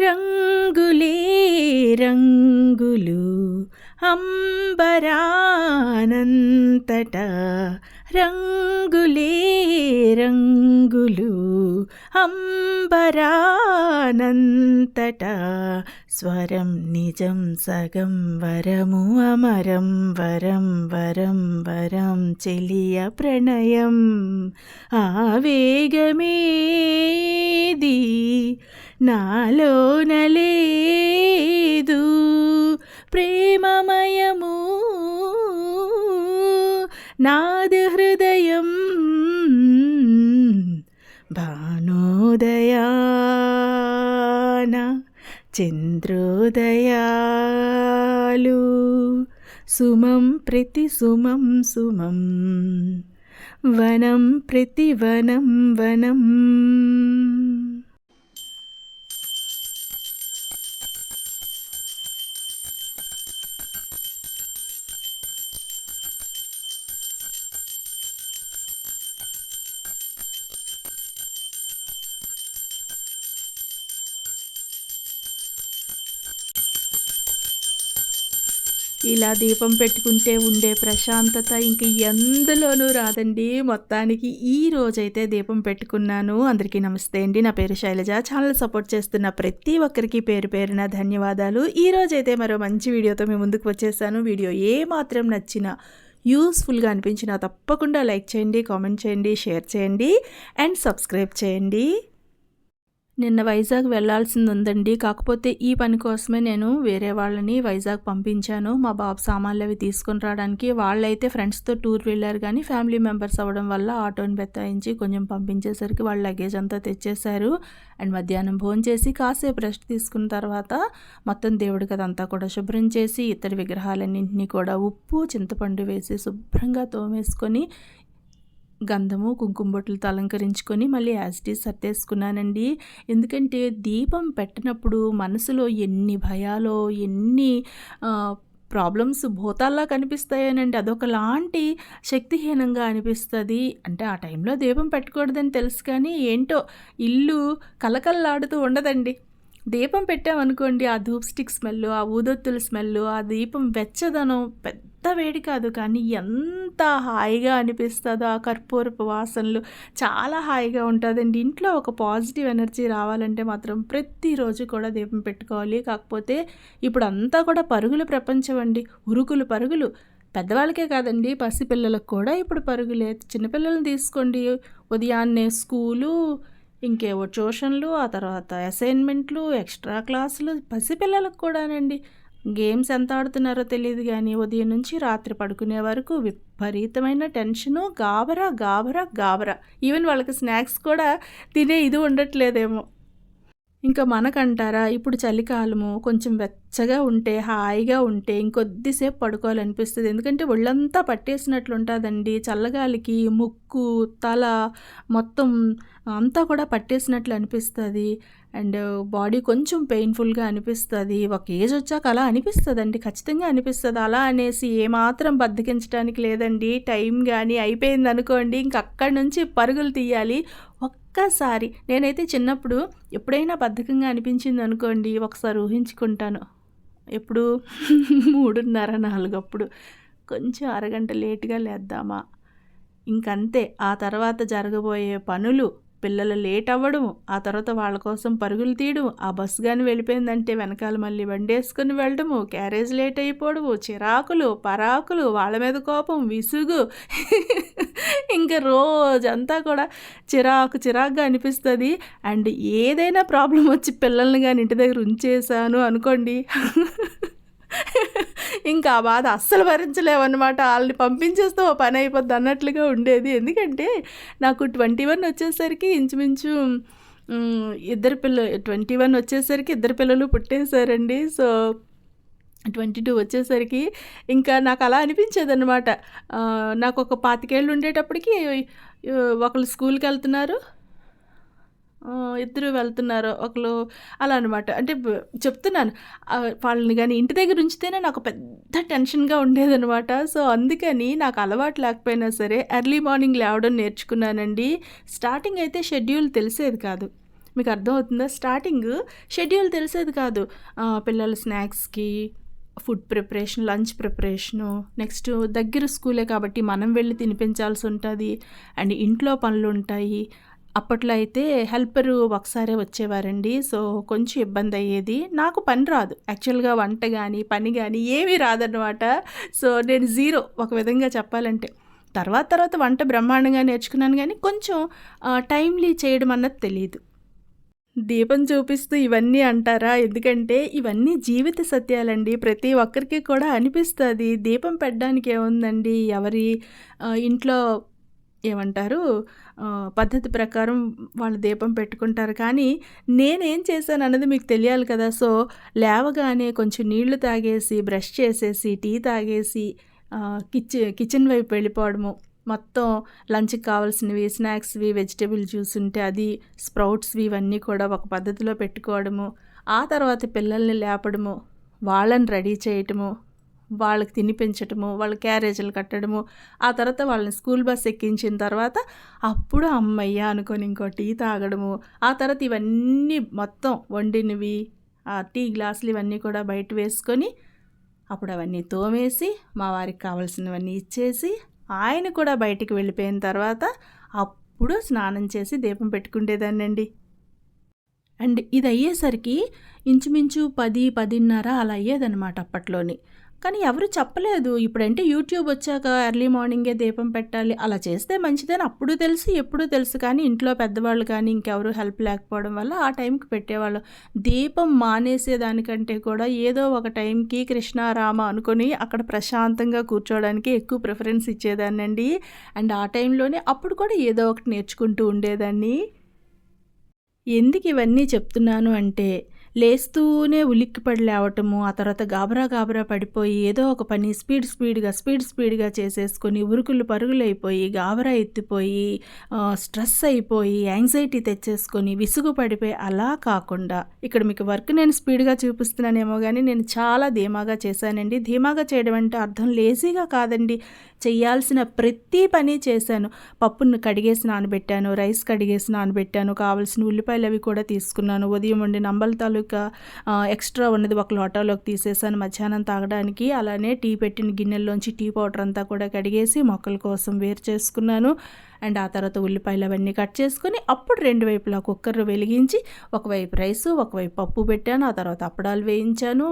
రంగులే రంగులు అంబరానంతట. రంగులే రంగులు అంబరానంతట స్వరం నిజం సగం వరము అమరం వరం వరం వరం చెలియ ప్రణయం ఆవేగమేది నాలోన లేదు ప్రేమమయము నాది హృదయం భానోదయాన చంద్రోదయాలు సుమం ప్రతి సుమం సుమం వనం ప్రతి వనం వనం ఇలా దీపం పెట్టుకుంటే ఉండే ప్రశాంతత ఇంక ఎందులోనూ రాదండి. మొత్తానికి ఈ రోజైతే దీపం పెట్టుకున్నాను. అందరికీ నమస్తే అండి. నా పేరు శైలజ. ఛానల్ సపోర్ట్ చేస్తున్న ప్రతి ఒక్కరికి పేరు పేరున ధన్యవాదాలు. ఈ రోజైతే మరో మంచి వీడియోతో మేము ముందుకు వచ్చేసాను. వీడియో ఏ మాత్రం నచ్చినా యూస్ఫుల్గా అనిపించినా తప్పకుండా లైక్ చేయండి కామెంట్ చేయండి షేర్ చేయండి అండ్ సబ్స్క్రైబ్ చేయండి. నిన్న వైజాగ్ వెళ్ళాల్సింది ఉందండి కాకపోతే ఈ పని కోసమే నేను వేరే వాళ్ళని వైజాగ్ పంపించాను. మా బాబు సామాన్లు అవి తీసుకొని రావడానికి వాళ్ళైతే ఫ్రెండ్స్తో టూర్ వెళ్ళారు కానీ ఫ్యామిలీ మెంబర్స్ అవ్వడం వల్ల ఆటోని బెత్తాయించి కొంచెం పంపించేసరికి వాళ్ళ లగేజ్ అంతా తెచ్చేశారు. అండ్ మధ్యాహ్నం భోజనం చేసి కాసేపు రెస్ట్ తీసుకున్న తర్వాత మొత్తం దేవుడి కదంతా కూడా శుభ్రం చేసి ఇతడి విగ్రహాలన్నింటినీ కూడా ఉప్పు చింతపండు వేసి శుభ్రంగా తోమేసుకొని గంధము కుంకుమ బొట్టులతో అలంకరించుకొని మళ్ళీ యాజిటీస్ సర్దేసుకున్నానండి. ఎందుకంటే దీపం పెట్టినప్పుడు మనసులో ఎన్ని భయాలో ఎన్ని ప్రాబ్లమ్స్ భూతాల్లా కనిపిస్తాయనండి. అదొకలాంటి శక్తిహీనంగా అనిపిస్తుంది. అంటే ఆ టైంలో దీపం పెట్టకూడదని తెలుసు కానీ ఏంటో ఇల్లు కలకల్లాడుతూ ఉండదండి. దీపం పెట్టామనుకోండి ఆ ధూప్ స్టిక్ స్మెల్ ఆ ఊదొత్తుల స్మెల్ ఆ దీపం వెచ్చదనం పెద్ద వేడి కాదు కానీ ఎంత హాయిగా అనిపిస్తుందో ఆ కర్పూరపు వాసనలు చాలా హాయిగా ఉంటుందండి. ఇంట్లో ఒక పాజిటివ్ ఎనర్జీ రావాలంటే మాత్రం ప్రతిరోజు కూడా దీపం పెట్టుకోవాలి. కాకపోతే ఇప్పుడు అంతా కూడా పరుగుల ప్రపంచం అండి. ఉరుకులు పరుగులు. పెద్దవాళ్ళకే కాదండి పసిపిల్లలకు కూడా ఇప్పుడు పరుగులే. చిన్నపిల్లల్ని తీసుకోండి. ఉదయాన్నే స్కూలు ఇంకేవో ట్యూషన్లు ఆ తర్వాత అసైన్మెంట్లు ఎక్స్ట్రా క్లాసులు పసిపిల్లలకు కూడానండి. గేమ్స్ ఎంత ఆడుతున్నారో తెలియదు కానీ ఉదయం నుంచి రాత్రి పడుకునే వరకు విపరీతమైన టెన్షను గాబరా గాబరా గాబరా. ఈవెన్ వాళ్ళకి స్నాక్స్ కూడా తినే ఇది ఉండట్లేదేమో. ఇంకా మనకంటారా? ఇప్పుడు చలికాలము కొంచెం వెచ్చగా ఉంటే హాయిగా ఉంటే ఇంకొద్దిసేపు పడుకోవాలనిపిస్తుంది. ఎందుకంటే ఒళ్ళంతా పట్టేసినట్లు ఉంటుందండి చల్లగాలికి ముక్కు తల మొత్తం అంతా కూడా పట్టేసినట్లు అనిపిస్తుంది అండ్ బాడీ కొంచెం పెయిన్ఫుల్గా అనిపిస్తుంది. ఒక ఏజ్ వచ్చాక అలా అనిపిస్తుంది అండి ఖచ్చితంగా అనిపిస్తుంది. అలా అనేసి ఏమాత్రం బద్దకించడానికి లేదండి. టైం కానీ అయిపోయింది అనుకోండి ఇంక అక్కడి నుంచి పరుగులు తీయాలి. ఒక్కసారి నేనైతే చిన్నప్పుడు ఎప్పుడైనా బద్ధకంగా అనిపించింది అనుకోండి ఒకసారి ఊహించుకుంటాను. ఎప్పుడు? మూడున్నర నాలుగప్పుడు. కొంచెం అరగంట లేట్గా లేద్దామా? ఇంకంతే. ఆ తర్వాత జరగబోయే పనులు పిల్లలు లేట్ అవ్వడం ఆ తర్వాత వాళ్ళ కోసం పరుగులు తీయడం ఆ బస్సు కానీ వెళ్ళిపోయిందంటే వెనకాల మళ్ళీ బండి వేసుకుని వెళ్ళడము క్యారేజ్ లేట్ అయిపోవడము చిరాకులు పరాకులు వాళ్ళ మీద కోపం విసుగు. ఇంకా రోజంతా కూడా చిరాకు చిరాకుగా అనిపిస్తుంది. అండ్ ఏదైనా ప్రాబ్లం వచ్చి పిల్లల్ని కానీ ఇంటి దగ్గర ఉంచేసాను అనుకోండి. ఇంకా ఆ బాధ అస్సలు భరించలేమన్నమాట వాళ్ళని పంపించేస్తే ఓ పని అయిపోద్ది అన్నట్లుగా ఉండేది. ఎందుకంటే నాకు ట్వంటీ వన్ వచ్చేసరికి ఇంచుమించు ఇద్దరు పిల్లలు ట్వంటీ వన్ వచ్చేసరికి ఇద్దరు పిల్లలు పుట్టేశారండి. సో ట్వంటీ టూ వచ్చేసరికి ఇంకా నాకు అలా అనిపించేది అనమాట నాకు ఒక పాతికేళ్ళు ఉండేటప్పటికి ఒకళ్ళు స్కూల్కి వెళ్తున్నారు. ఇద్దరు వెళ్తున్నారు ఒకరు అలా అనమాట అంటే చెప్తున్నాను వాళ్ళని కానీ ఇంటి దగ్గర ఉంచితేనే నాకు పెద్ద టెన్షన్గా ఉండేదనమాట సో అందుకని నాకు అలవాటు లేకపోయినా సరే ఎర్లీ మార్నింగ్ లేవడం నేర్చుకున్నానండి. స్టార్టింగ్ అయితే షెడ్యూల్ తెలిసేది కాదు. మీకు అర్థమవుతుందా? స్టార్టింగ్ షెడ్యూల్ తెలిసేది కాదు. పిల్లల స్నాక్స్కి food preparation lunch preparation next దగ్గర స్కూలే కాబట్టి మనం వెళ్ళి తినిపించాల్సి ఉంటుంది. అండ్ ఇంట్లో పనులు ఉంటాయి. అప్పట్లో అయితే హెల్పరు ఒకసారే వచ్చేవారండి. సో కొంచెం ఇబ్బంది అయ్యేది నాకు పని రాదు. యాక్చువల్గా వంట కానీ పని కానీ ఏమీ రాదన్నమాట. సో నేను జీరో ఒక విధంగా చెప్పాలంటే. తర్వాత తర్వాత వంట బ్రహ్మాండంగా నేర్చుకున్నాను కానీ కొంచెం టైమ్లీ చేయడం అన్నది తెలియదు దీపం చూపిస్తూ ఇవన్నీ అంటారా? ఎందుకంటే ఇవన్నీ జీవిత సత్యాలండి. ప్రతి ఒక్కరికి కూడా అనిపిస్తుంది. దీపం పెట్టడానికి ఏముందండి ఎవరి ఇంట్లో ఏమంటారు పద్ధతి ప్రకారం వాళ్ళు దీపం పెట్టుకుంటారు. కానీ నేనేం చేశాను అన్నది మీకు తెలియాలి కదా. సో లేవగానే కొంచెం నీళ్ళు తాగేసి బ్రష్ చేసేసి టీ తాగేసి కిచెన్ కిచెన్ వైపు వెళ్ళిపోవడము. మొత్తం లంచ్కి కావాల్సినవి స్నాక్స్వి వెజిటేబుల్ జ్యూస్ ఉంటే అది స్ప్రౌట్స్వి ఇవన్నీ కూడా ఒక పద్ధతిలో పెట్టుకోవడము. ఆ తర్వాత పిల్లల్ని లేపడము వాళ్ళని రెడీ చేయటము. వాళ్ళకి తినిపించటము వాళ్ళ క్యారేజీలు కట్టడము ఆ తర్వాత వాళ్ళని స్కూల్ బస్ ఎక్కించిన తర్వాత అప్పుడు అమ్మయ్య అనుకొని ఇంకో టీ తాగడము ఆ తర్వాత ఇవన్నీ మొత్తం వండినవి ఆ టీ గ్లాసులు ఇవన్నీ కూడా బయట వేసుకొని అప్పుడు అవన్నీ తోమేసి మా వారికి కావాల్సినవన్నీ ఇచ్చేసి ఆయన కూడా బయటికి వెళ్ళిపోయిన తర్వాత అప్పుడు స్నానం చేసి దీపం పెట్టుకుండేదాన్నండి. అండ్ ఇది అయ్యేసరికి ఇంచుమించు పది పదిన్నర అలా అయ్యేదన్నమాట అప్పట్లోని. కానీ ఎవరు చెప్పలేదు. ఇప్పుడంటే యూట్యూబ్ వచ్చాక ఎర్లీ మార్నింగే దీపం పెట్టాలి. అలా చేస్తే మంచిదని అప్పుడు తెలుసు ఎప్పుడు తెలుసు. కానీ ఇంట్లో పెద్దవాళ్ళు కానీ ఇంకెవరు హెల్ప్ లేకపోవడం వల్ల ఆ టైంకి పెట్టేవాళ్ళు. దీపం మానేసేదానికంటే కూడా ఏదో ఒక టైంకి కృష్ణారామ అనుకొని అక్కడ ప్రశాంతంగా కూర్చోవడానికి ఎక్కువ ప్రిఫరెన్స్ ఇచ్చేదాన్నండి. అండ్ ఆ టైంలోనే అప్పుడు కూడా ఏదో ఒకటి నేర్చుకుంటూ ఉండేదాన్ని. ఎందుకు ఇవన్నీ చెప్తున్నాను అంటే లేస్తూనే ఉలిక్కిపడి లేవటము ఆ తర్వాత గాబరా గాబరా పడిపోయి ఏదో ఒక పని స్పీడ్ స్పీడ్గా స్పీడ్ స్పీడ్గా చేసేసుకొని ఉరుకులు పరుగులు అయిపోయి గాబరా ఎత్తిపోయి స్ట్రెస్ అయిపోయి యాంగ్జైటీ తెచ్చేసుకొని విసుగు పడిపోయి అలా కాకుండా ఇక్కడ మీకు వర్క్ నేను స్పీడ్గా చూపిస్తున్నానేమో కానీ నేను చాలా ధీమాగా చేశానండి. ధీమాగా చేయడం అంటే అర్థం లేజీగా కాదండి. చేయాల్సిన ప్రతి పని చేశాను. పప్పును కడిగేసి నానబెట్టాను రైస్ కడిగేసి నానబెట్టాను కావాల్సిన ఉల్లిపాయలు అవి కూడా తీసుకున్నాను. ఉదయం ఉండి నంబల తాలూకా ఎక్స్ట్రా ఉన్నది ఒక లోటాలోకి తీసేసాను. మధ్యాహ్నం తాగడానికి అలానే టీ పెట్టిన గిన్నెల్లోంచి టీ పౌడర్ అంతా కూడా కడిగేసి మొక్కల కోసం వేరు చేసుకున్నాను. అండ్ ఆ తర్వాత ఉల్లిపాయలు అవన్నీ కట్ చేసుకొని అప్పుడు రెండు వైపులా కుక్కర్ వెలిగించి ఒకవైపు రైస్ ఒకవైపు పప్పు పెట్టాను. ఆ తర్వాత అప్పడాలు వేయించాను.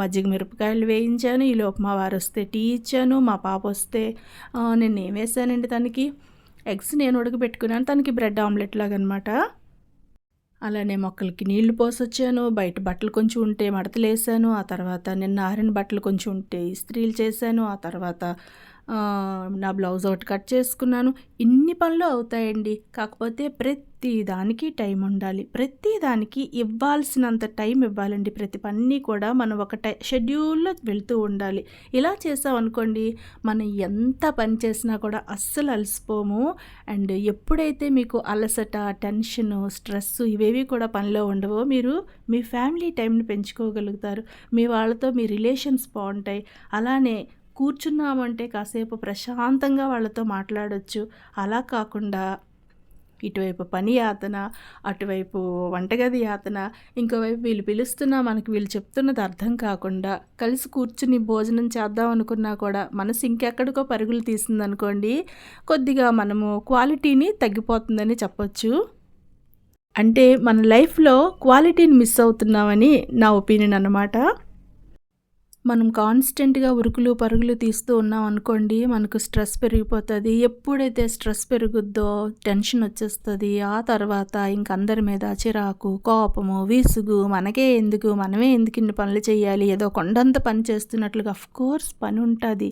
మజ్జిగ మిరపకాయలు వేయించాను. ఈ లోపు మా వారు వస్తే టీ ఇచ్చాను. మా పాప వస్తే నేను ఏం వేసానండి తనకి? ఎగ్స్ నేను ఉడకబెట్టుకున్నాను. తనకి బ్రెడ్ ఆమ్లెట్ లాగా అనమాట అలానే మొక్కలకి నీళ్ళు పోసొచ్చాను. బయట బట్టలు కొంచెం ఉంటే మడతలు వేసాను ఆ తర్వాత నిన్న ఆరిన బట్టలు కొంచెం ఉంటే ఇస్త్రీలు చేశాను. ఆ తర్వాత నా బ్లౌజ్ ఒకటి కట్ చేసుకున్నాను. ఇన్ని పనులు అవుతాయండి. కాకపోతే ప్రతి దానికి టైం ఉండాలి. ప్రతి దానికి ఇవ్వాల్సినంత టైం ఇవ్వాలండి. ప్రతి పని కూడా మనం ఒక టై షెడ్యూల్లో వెళ్తూ ఉండాలి. ఇలా చేసాం అనుకోండి మనం ఎంత పని చేసినా కూడా అస్సలు అలసిపోము. అండ్ ఎప్పుడైతే మీకు అలసట టెన్షన్ స్ట్రెస్ ఇవేవి కూడా పనిలో ఉండవో మీరు మీ ఫ్యామిలీ టైంని పెంచుకోగలుగుతారు. మీ వాళ్ళతో మీ రిలేషన్స్ బాగుంటాయి. అలానే కూర్చున్నామంటే కాసేపు ప్రశాంతంగా వాళ్ళతో మాట్లాడొచ్చు. అలా కాకుండా ఇటువైపు పని యాతన అటువైపు వంటగది యాతన ఇంకోవైపు వీళ్ళు పిలుస్తున్నా మనకి వీళ్ళు చెప్తున్నది అర్థం కాకుండా కలిసి కూర్చుని భోజనం చేద్దాం అనుకున్నా కూడా మనసు ఇంకెక్కడికో పరుగులు తీసిందనుకోండి కొద్దిగా మనము క్వాలిటీని తగ్గిపోతుందని చెప్పొచ్చు. అంటే మన లైఫ్లో క్వాలిటీని మిస్ అవుతున్నామని నా ఒపీనియన్ అన్నమాట. మనం కాన్స్టెంట్గా ఉరుకులు పరుగులు తీస్తూ ఉన్నాం అనుకోండి మనకు స్ట్రెస్ పెరిగిపోతుంది. ఎప్పుడైతే స్ట్రెస్ పెరుగుద్దో టెన్షన్ వచ్చేస్తుంది. ఆ తర్వాత ఇంక అందరి మీద చిరాకు కోపము విసుగు మనకే ఎందుకు మనమే ఎందుకు ఇన్ని పనులు చేయాలి ఏదో కొండంత పని చేస్తున్నట్లుగా కోర్స్ పని ఉంటుంది.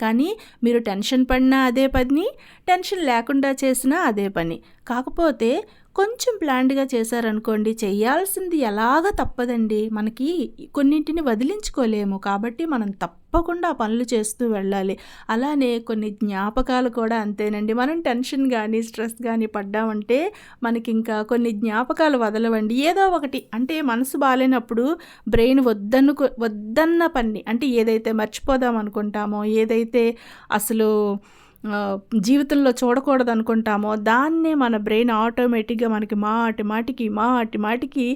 కానీ మీరు టెన్షన్ పడినా అదే పని టెన్షన్ లేకుండా చేసినా అదే పని. కాకపోతే కొంచెం ప్లాన్డ్గా చేశారనుకోండి చేయాల్సింది ఎలాగ తప్పదండి. మనకి కొన్నింటిని వదిలించుకోలేము. కాబట్టి మనం తప్పకుండా పనులు చేస్తూ వెళ్ళాలి. అలానే కొన్ని జ్ఞాపకాలు కూడా అంతేనండి. మనం టెన్షన్ కానీ స్ట్రెస్ కానీ పడ్డామంటే మనకి ఇంకా కొన్ని జ్ఞాపకాలు వదలవండి. ఏదో ఒకటి అంటే మనసు బాగాలేనప్పుడు బ్రెయిన్ వద్దను వద్దన్న పని అంటే ఏదైతే మర్చిపోదాం అనుకుంటామో ఏదైతే అసలు జీవితంలో చూడకూడదు అనుకుంటామో దాన్నే మన బ్రెయిన్ ఆటోమేటిక్‌గా మనకి మాటి మాటికి, మాటి మాటికి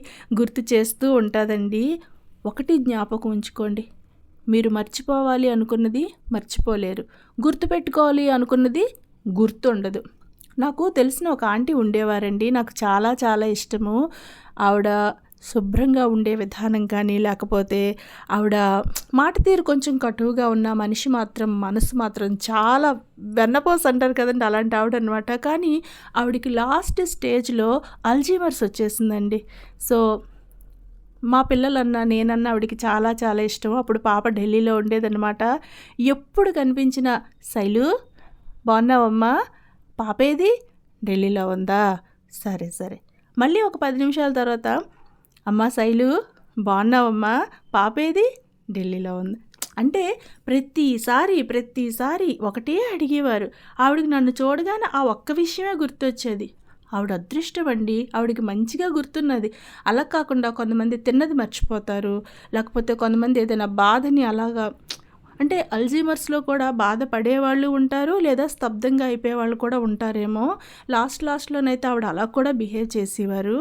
గుర్తు చేస్తూ ఉంటుందండి ఒకటి జ్ఞాపకం ఉంచుకోండి. మీరు మర్చిపోవాలి అనుకున్నది మర్చిపోలేరు. గుర్తుపెట్టుకోవాలి అనుకున్నది గుర్తుండదు. నాకు తెలిసిన ఒక ఆంటీ ఉండేవారండి. నాకు చాలా చాలా ఇష్టము. ఆవిడ శుభ్రంగా ఉండే విధానం కానీ, లేకపోతే ఆవిడ మాట తీరు కొంచెం కటువుగా ఉన్న మనిషి మాత్రం మనసు మాత్రం చాలా వెన్నపోస్ అంటారు కదండీ! అలాంటి ఆవిడ అనమాట కానీ ఆవిడకి లాస్ట్ స్టేజ్‌లో అల్జీమర్స్ వచ్చేసిందండి. సో, మా పిల్లలన్నా, నేనన్నా ఆవిడకి చాలా చాలా ఇష్టం. అప్పుడు పాప ఢిల్లీలో ఉండేదనమాట. ఎప్పుడు కనిపించిన "శైలు బాగున్నావమ్మా? పాపేది? ఢిల్లీలో ఉందా? సరే సరే." మళ్ళీ ఒక పది నిమిషాల తర్వాత "అమ్మా శైలు బాగున్నావమ్మా? పాపేది? ఢిల్లీలో ఉంది." అంటే ప్రతిసారి, ప్రతిసారి ఒకటే అడిగేవారు. ఆవిడకి నన్ను చూడగానే ఆ ఒక్క విషయమే గుర్తొచ్చేది. ఆవిడ అదృష్టం అండి. ఆవిడకి మంచిగా గుర్తున్నది. అలా కాకుండా కొంతమంది తిన్నది మర్చిపోతారు. లేకపోతే కొంతమంది ఏదైనా బాధని అలాగా అంటే అల్జీమర్స్‌లో కూడా బాధపడేవాళ్ళు ఉంటారు. లేదా స్తబ్దంగా అయిపోయేవాళ్ళు కూడా ఉంటారేమో. లాస్ట్ లాస్ట్‌లోనైతే ఆవిడ అలా కూడా బిహేవ్ చేసేవారు.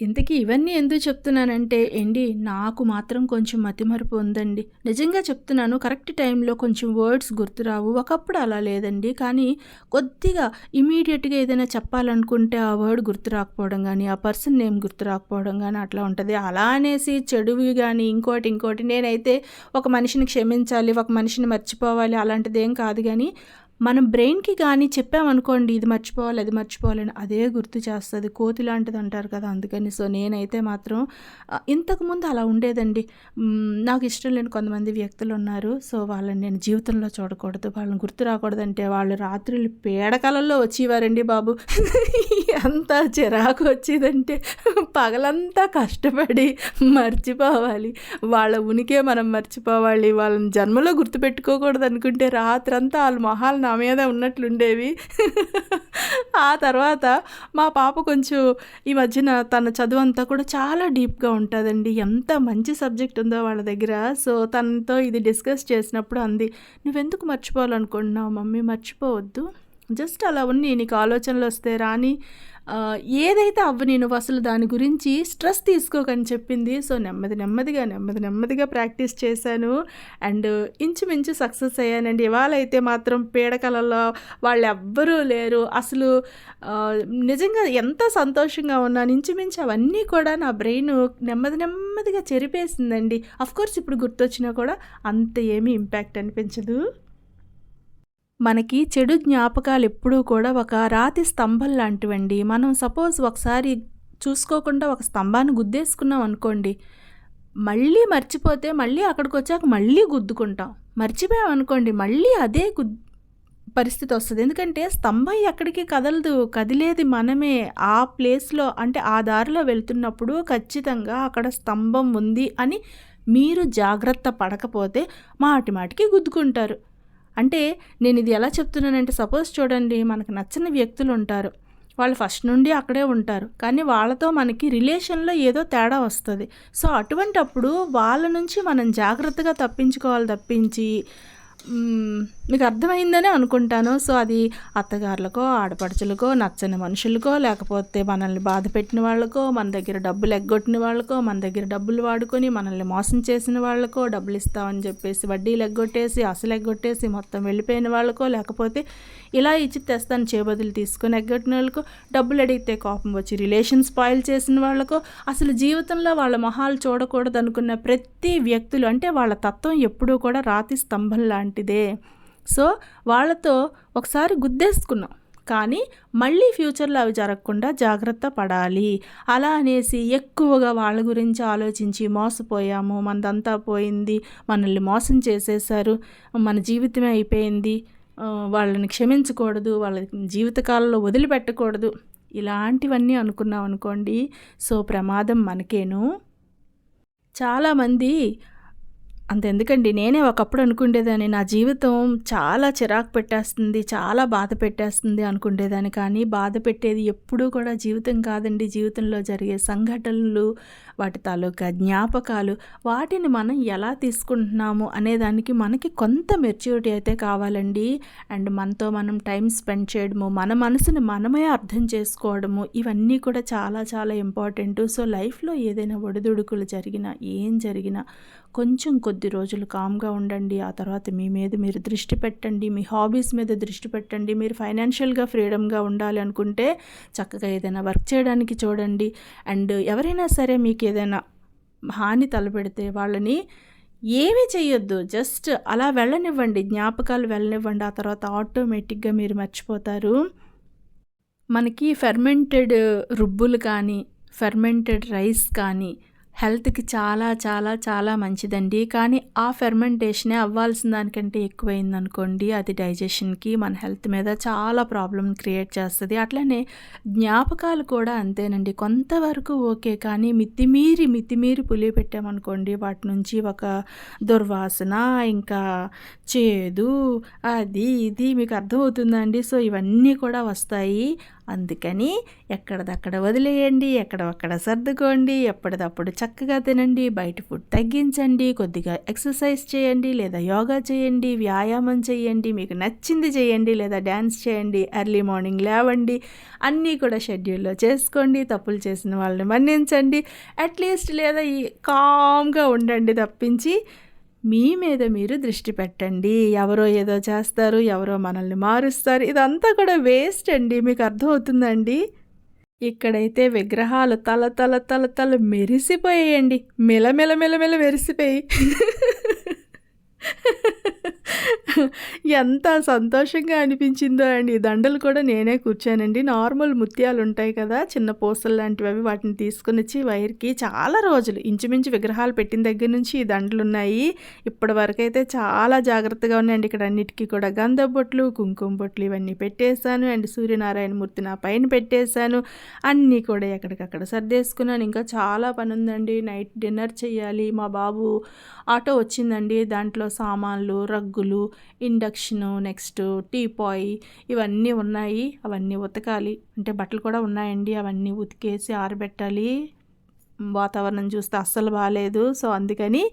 ఇంతకీ ఇవన్నీ ఎందుకు చెప్తున్నానంటే ఏండి నాకు మాత్రం కొంచెం మతిమరుపు ఉందండి. నిజంగా చెప్తున్నాను కరెక్ట్ టైంలో కొంచెం వర్డ్స్ గుర్తురావు. ఒకప్పుడు అలా లేదండి. కానీ కొద్దిగా ఇమీడియట్గా ఏదైనా చెప్పాలనుకుంటే ఆ వర్డ్ గుర్తు రాకపోవడం ఆ పర్సన్ నేమ్ గుర్తు రాకపోవడం గానీ అట్లా ఉంటుంది అలా అనేసి చెడువి కానీ ఇంకోటి ఇంకోటి నేనైతే ఒక మనిషిని క్షమించాలి, ఒక మనిషిని మర్చిపోవాలి అలాంటిది ఏం కాదు కానీ మనం బ్రెయిన్‌కి కానీ చెప్పామనుకోండి ఇది మర్చిపోవాలి, అది మర్చిపోవాలని అదే గుర్తు చేస్తుంది కోతి లాంటిది అంటారు కదా! అందుకని. సో, నేనైతే మాత్రం ఇంతకుముందు అలా ఉండేదండి. నాకు ఇష్టం లేని కొంతమంది వ్యక్తులు ఉన్నారు సో, వాళ్ళని నేను జీవితంలో చూడకూడదు. వాళ్ళని గుర్తు రాకూడదంటే వాళ్ళు రాత్రులు పీడకలల్లో వచ్చేవారండి బాబు. ఎంత చిరాకు వచ్చేదంటే పగలంతా కష్టపడి మర్చిపోవాలి. వాళ్ళ ఉనికే మనం మర్చిపోవాలి. వాళ్ళని జన్మలో గుర్తుపెట్టుకోకూడదు అనుకుంటే రాత్రంతా వాళ్ళ మొహాలు నా మీద ఉన్నట్లుండేవి. ఆ తర్వాత మా పాప కొంచెం ఈ మధ్యన తన చదువంతా కూడా చాలా డీప్‌గా ఉంటుందండి ఎంత మంచి సబ్జెక్ట్ ఉందో వాళ్ళ దగ్గర. సో, తనతో ఇది డిస్కస్ చేసినప్పుడు అంది, "నువ్వెందుకు మర్చిపోవాలనుకుంటున్నావు మమ్మీ? మర్చిపోవద్దు. జస్ట్ అలా ఉన్ని. నీకు ఆలోచనలు వస్తే రాని. ఏదైతే ఏదైతే అవ్వని అసలు దాని గురించి స్ట్రెస్ తీసుకోకని" చెప్పింది. సో, నెమ్మది నెమ్మదిగా, నెమ్మది నెమ్మదిగా ప్రాక్టీస్ చేశాను. అండ్ ఇంచుమించు సక్సెస్ అయ్యానండి. ఇవాళైతే మాత్రం పీడకలలో వాళ్ళు ఎవ్వరూ లేరు. అసలు నిజంగా ఎంత సంతోషంగా ఉన్నాను. ఇంచుమించు అవన్నీ కూడా నా బ్రెయిన్ నెమ్మది నెమ్మదిగా చెరిపేసిందండి. ఆఫ్‌కోర్స్ ఇప్పుడు గుర్తొచ్చినా కూడా అంత ఏమీ ఇంపాక్ట్ అనిపించదు. మనకి చెడు జ్ఞాపకాలు ఎప్పుడూ కూడా ఒక రాతి స్తంభం లాంటివండి. మనం సపోజ్ ఒకసారి చూసుకోకుండా ఒక స్తంభాన్ని గుద్దేసుకున్నాం అనుకోండి. మళ్ళీ మర్చిపోతే మళ్ళీ అక్కడికొచ్చాక మళ్ళీ గుద్దుకుంటాం. మర్చిపోయామనుకోండి మళ్ళీ అదే గుద్ వస్తుంది ఎందుకంటే స్తంభం ఎక్కడికి కదలదు. కదిలేది మనమే. ఆ ప్లేస్‌లో అంటే ఆ దారిలో వెళ్తున్నప్పుడు ఖచ్చితంగా అక్కడ స్తంభం ఉంది అని మీరు జాగ్రత్త పడకపోతే మాటి మాటికి గుద్దుకుంటారు. అంటే నేను ఇది ఎలా చెప్తున్నానంటే సపోజ్ చూడండి మనకు నచ్చని వ్యక్తులుంటారు. వాళ్ళు ఫస్ట్ నుండి అక్కడే ఉంటారు. కానీ వాళ్ళతో మనకి రిలేషన్‌లో ఏదో తేడా వస్తుంది సో, అటువంటప్పుడు వాళ్ళ నుంచి మనం జాగ్రత్తగా తప్పించుకోవాలి తప్పించి మీకు అర్థమైందనే అనుకుంటాను. సో, అది అత్తగారులకో, ఆడపడుచులకో, నచ్చని మనుషులకో, లేకపోతే మనల్ని బాధపెట్టిన వాళ్ళకో, మన దగ్గర డబ్బులు ఎగ్గొట్టిన వాళ్ళకో, మన దగ్గర డబ్బులు వాడుకొని మనల్ని మోసం చేసిన వాళ్ళకో, డబ్బులు ఇస్తామని చెప్పేసి వడ్డీలు ఎగ్గొట్టేసి, అసలు ఎగ్గొట్టేసి మొత్తం వెళ్ళిపోయిన వాళ్ళకో, లేకపోతే ఇలా ఇచ్చి తెస్తాను చేబదులు తీసుకొని ఎగ్గొట్టిన వాళ్ళకో డబ్బులు అడిగితే కోపం వచ్చి రిలేషన్ స్పాయిల్ చేసిన వాళ్ళకో, అసలు జీవితంలో వాళ్ళ మొహాలు చూడకూడదనుకున్న ప్రతి వ్యక్తులు అంటే వాళ్ళ తత్వం ఎప్పుడూ కూడా రాతి స్తంభం లాంటిదే. సో, వాళ్ళతో ఒకసారి గుద్దేసుకున్నాం. కానీ మళ్ళీ ఫ్యూచర్‌లో అవి జరగకుండా జాగ్రత్త పడాలి. అలా అనేసి ఎక్కువగా వాళ్ళ గురించి ఆలోచించి మోసపోయాము, మనదంతా పోయింది, మనల్ని మోసం చేసేసారు మన జీవితమే అయిపోయింది, వాళ్ళని క్షమించకూడదు, వాళ్ళ జీవితకాలంలో వదిలిపెట్టకూడదు. ఇలాంటివన్నీ అనుకున్నాం అనుకోండి సో, ప్రమాదం మనకేను. చాలామంది అంతెందుకండి నేనే ఒకప్పుడు అనుకుండేదాన్ని నా జీవితం చాలా చిరాకు పెట్టేస్తుంది, చాలా బాధ పెట్టేస్తుంది అనుకుండేదాన్ని. కానీ బాధ పెట్టేది ఎప్పుడూ కూడా జీవితం కాదండి. జీవితంలో జరిగే సంఘటనలు, వాటి తాలూకా జ్ఞాపకాలు వాటిని మనం ఎలా తీసుకుంటున్నాము అనేదానికి మనకి కొంత మెచ్యూరిటీ అయితే కావాలండి. అండ్ మనతో మనం టైం స్పెండ్ చేయడము మన మనసుని మనమే అర్థం చేసుకోవడము ఇవన్నీ కూడా చాలా చాలా ఇంపార్టెంట్. సో లైఫ్లో ఏదైనా ఒడిదుడుకులు జరిగినా ఏం జరిగినా కొంచెం కొద్ది రోజులు కామ్గా ఉండండి. ఆ తర్వాత మీ మీద మీరు దృష్టి పెట్టండి. మీ హాబీస్ మీద దృష్టి పెట్టండి. మీరు ఫైనాన్షియల్గా ఫ్రీడమ్గా ఉండాలి అనుకుంటే చక్కగా ఏదైనా వర్క్ చేయడానికి చూడండి. అండ్ ఎవరైనా సరే మీకు ఏదైనా హాని తలపెడితే వాళ్ళని ఏమీ చేయొద్దు జస్ట్ అలా వెళ్ళనివ్వండి. జ్ఞాపకాలు వెళ్ళనివ్వండి. ఆ తర్వాత ఆటోమేటిక్గా మీరు మర్చిపోతారు. మనకి ఫెర్మెంటెడ్ రుబ్బులు కానీ ఫెర్మెంటెడ్ రైస్ కానీ హెల్త్కి చాలా చాలా చాలా మంచిదండి. కానీ ఆ ఫెర్మెంటేషనే అవ్వాల్సిన దానికంటే ఎక్కువైంది అనుకోండి అది డైజెషన్కి మన హెల్త్ మీద చాలా ప్రాబ్లం క్రియేట్ చేస్తుంది. అట్లనే జ్ఞాపకాలు కూడా అంతేనండి. కొంతవరకు ఓకే కానీ మితిమీరి మితిమీరి పులి పెట్టామనుకోండి వాటి నుంచి ఒక దుర్వాసన ఇంకా చేదు అది ఇది మీకు అర్థమవుతుందండి సో ఇవన్నీ కూడా వస్తాయి. అందుకని ఎక్కడదక్కడ వదిలేయండి ఎక్కడక్కడ సర్దుకోండి ఎప్పటిదప్పుడు చక్కగా తినండి బయట ఫుడ్ తగ్గించండి కొద్దిగా ఎక్సర్సైజ్ చేయండి లేదా యోగా చేయండి వ్యాయామం చేయండి మీకు నచ్చింది చేయండి లేదా డ్యాన్స్ చేయండి ఎర్లీ మార్నింగ్ లేవండి అన్నీ కూడా షెడ్యూల్లో చేసుకోండి తప్పులు చేసిన వాళ్ళని మన్నించండి అట్లీస్ట్ లేదా ఈ కామ్గా ఉండండి తప్పించి మీ మీద మీరు దృష్టి పెట్టండి. ఎవరో ఏదో చేస్తారు ఎవరో మనల్ని మారుస్తారు. ఇదంతా కూడా వేస్ట్ అండి. మీకు అర్థమవుతుందండి? ఇక్కడైతే విగ్రహాలు తల తల తల తల మెరిసిపోయాయండి. మెల మెలమెల మెరిసిపోయి. ఎంత సంతోషంగా అనిపించిందో అండి. ఈ దండలు కూడా నేనే కూర్చానండి. నార్మల్ ముత్యాలు ఉంటాయి కదా చిన్న పూసలు లాంటివి అవి వాటిని తీసుకొని వచ్చి వైర్కి చాలా రోజులు ఇంచుమించు విగ్రహాలు పెట్టిన దగ్గర నుంచి ఈ దండలు ఉన్నాయి ఇప్పటి వరకు అయితే చాలా జాగ్రత్తగా ఉన్నాయండి. ఇక్కడ అన్నిటికీ కూడా గంధ బొట్లు కుంకుమ బొట్లు ఇవన్నీ పెట్టేశాను. అండ్ సూర్యనారాయణ మూర్తి నా పైన పెట్టేశాను. అన్నీ కూడా ఎక్కడికక్కడ సర్దేసుకున్నాను. ఇంకా చాలా పని ఉందండి నైట్ డిన్నర్ చేయాలి మా బాబు ఆటో వచ్చిందండి. దాంట్లో సామాన్లు రగ్గులు ఇండక్షను నెక్స్ట్ టీపాయ్ ఇవన్నీ ఉన్నాయి. అవన్నీ ఉతకాలి. అంటే బట్టలు కూడా ఉన్నాయండి. అవన్నీ ఉతికేసి ఆరబెట్టాలి. వాతావరణం చూస్తే అస్సలు బాగాలేదు సో అందుకని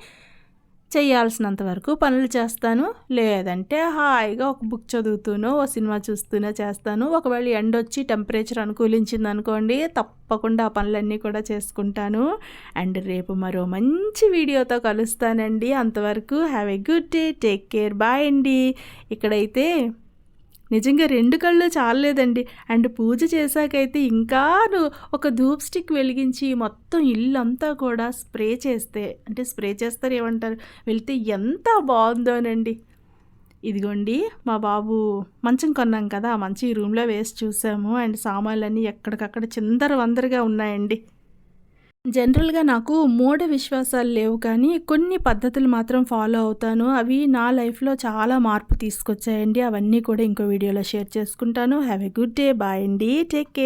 చేయాల్సినంత వరకు పనులు చేస్తాను. లేదంటే హాయిగా ఒక బుక్ చదువుతూనో ఓ సినిమా చూస్తూనో చేస్తాను. ఒకవేళ ఎండ వచ్చి టెంపరేచర్ అనుకూలించింది అనుకోండి తప్పకుండా ఆ పనులన్నీ కూడా చేసుకుంటాను. అండ్ రేపు మరో మంచి వీడియోతో కలుస్తానండి. అంతవరకు have a good day take care bye అండి. ఇక్కడైతే నిజంగా రెండు కళ్ళు చాలలేదండి. అండ్ పూజ చేశాకైతే ఇంకా ఒక ధూప్ స్టిక్ వెలిగించి మొత్తం ఇల్లు అంతా కూడా స్ప్రే చేస్తే అంటే స్ప్రే చేస్తారు ఏమంటారు? వెళ్తే ఎంత బాగుందోనండి. ఇదిగోండి మా బాబు మంచం కొన్నాం కదా ఆ మంచి రూమ్లో వేసి చూసాము. అండ్ సామాన్లన్నీ ఎక్కడికక్కడ చిందర వందరగా ఉన్నాయండి. జనరల్గా నాకు మూఢ విశ్వాసాలు లేవు కానీ కొన్ని పద్ధతులు మాత్రం ఫాలో అవుతాను. అవి నా లైఫ్లో చాలా మార్పు తీసుకొచ్చాయండి. అవన్నీ కూడా ఇంకో వీడియోలో షేర్ చేసుకుంటాను. Have a good day bye అండి. Take care